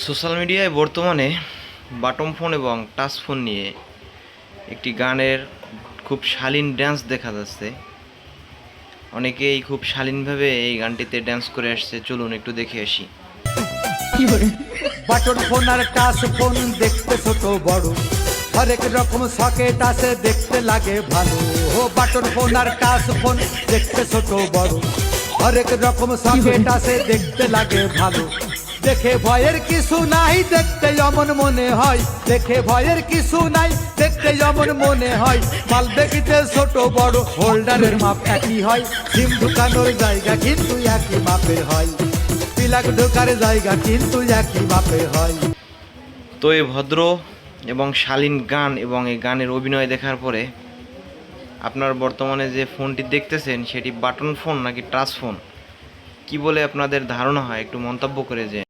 Social মিডিয়ায় বর্তমানে button phone এবং টাচ ফোন নিয়ে একটি গানের খুব শালীন ড্যান্স দেখা যাচ্ছে। অনেকেই খুব শালীনভাবে এই গানটিতে ড্যান্স করে আসছে। চলুন একটু দেখে আসি। বাটন ফোন আর টাচ ফোন দেখতে ছোট বড়। হরেক রকম সকেট আছে দেখতে লাগে ভালো। ও বাটন ফোন আর টাচ ফোন দেখতে ছোট বড়। হরেক রকম সকেট আছে দেখতে লাগে ভালো। দেখে ভয়ের কিছু নাই, দেখতে অমন মনে হয়। দেখে ভয়ের কিছু নাই, দেখতে অমন মনে হয়। মাল দেখিতে ছোট বড় হোল্ডারের মাপ একই হয়। সিম ঢুকানোর জায়গা কিন্তু একই মাপের হয়। তিলাক ঢোকার জায়গা কিন্তু একই মাপের হয়। তো এই ভদ্র এবং শালীন গান এবং এই গানের অভিনয় দেখার পরে আপনার বর্তমানে যে ফোনটি দেখতেছেন, সেটি বাটন ফোন নাকি টাচ ফোন? কি বলে আপনাদের ধারণা হয়? একটু মন্তব্য করে যে